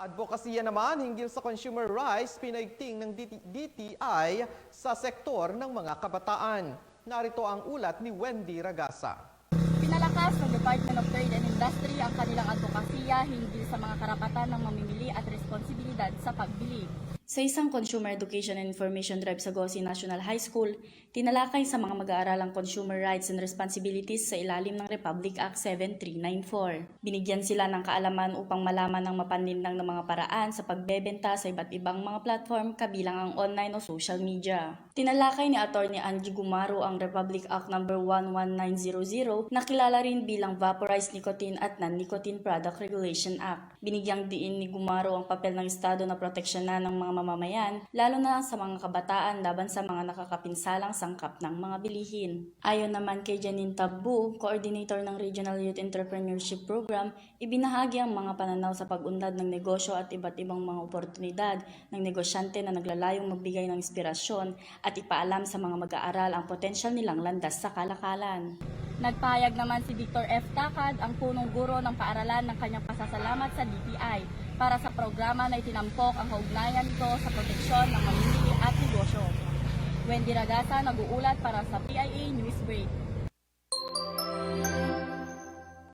advokasya naman hinggil sa consumer rights pinaigting ng DT- DTI sa sektor ng mga kabataan. Narito ang ulat ni Wendy Ragasa. Pinalakas ng Department of Trade and Industry ang kanilang advokasya hinggil sa mga karapatan ng mamimili at responsibilidad sa pagbili. Sa isang Consumer Education and Information Drive sa Gosi National High School, tinalakay sa mga mag-aaralang consumer rights and responsibilities sa ilalim ng Republic Act 7394. Binigyan sila ng kaalaman upang malaman ng mapanlinlang ng mga paraan sa pagbebenta sa iba't ibang mga platform kabilang ang online o social media. Tinalakay ni Attorney Angie Gumaro ang Republic Act No. 11900 na kilala rin bilang Vaporized Nicotine at Non-Nicotine Product Regulation Act. Binigyang diin ni Gumaro ang papel ng Estado na proteksyonan ng mga mamamayan, lalo na sa mga kabataan laban sa mga nakakapinsalang sangkap ng mga bilihin. Ayon naman kay Janine Tabu, coordinator ng Regional Youth Entrepreneurship Program, ibinahagi ang mga pananaw sa pag-unlad ng negosyo at iba't ibang mga oportunidad ng negosyante na naglalayong magbigay ng inspirasyon at ipaalam sa mga mag-aaral ang potensyal nilang landas sa kalakalan. Nagpahayag naman si Victor F. Takad, ang punong guro ng paaralan ng kanyang pasasalamat sa DTI para sa programa na itinampok ang kaugnayan nito sa proteksyon ng mamimili at negosyo. Wendy Ragasa nag-uulat para sa PIA Newsbreak.